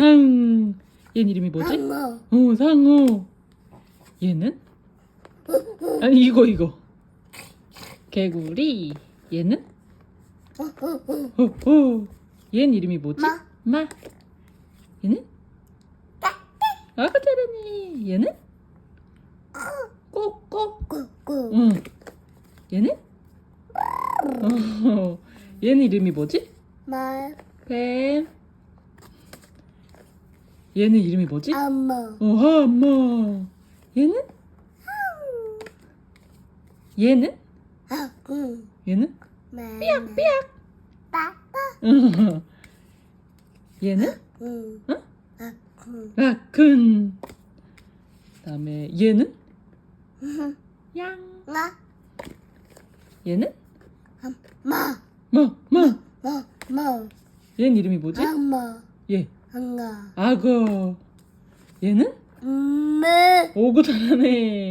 응. 얘는 이름이 뭐지? 상어. 어, 상어. 얘는? 아니, 이거, 이거. 개구리. 얘는? 어, 어. 얘는 이름이 뭐지? 마. 마. 얘는? 아까 잘하네. 얘는? 꼬꼬. 꾸꾸. 응. 얘는? 어, 얘는 이름이 뭐지? 말. 뱀. 얘는 이름이 뭐지? 엄마. 어, 엄마. 얘는? 얘는? 얘는? 말. 삐약. 빠빠. 얘는? 응. 응? 하구. 라큰. 그다음에 얘는? 양. 나. 얘는? 마. 뭐, 뭐. 마. 마. 얘는 이름이 뭐지? 엄마. 얘. 한가. 악어. 얘는? 음. 네. 오고 잘하네.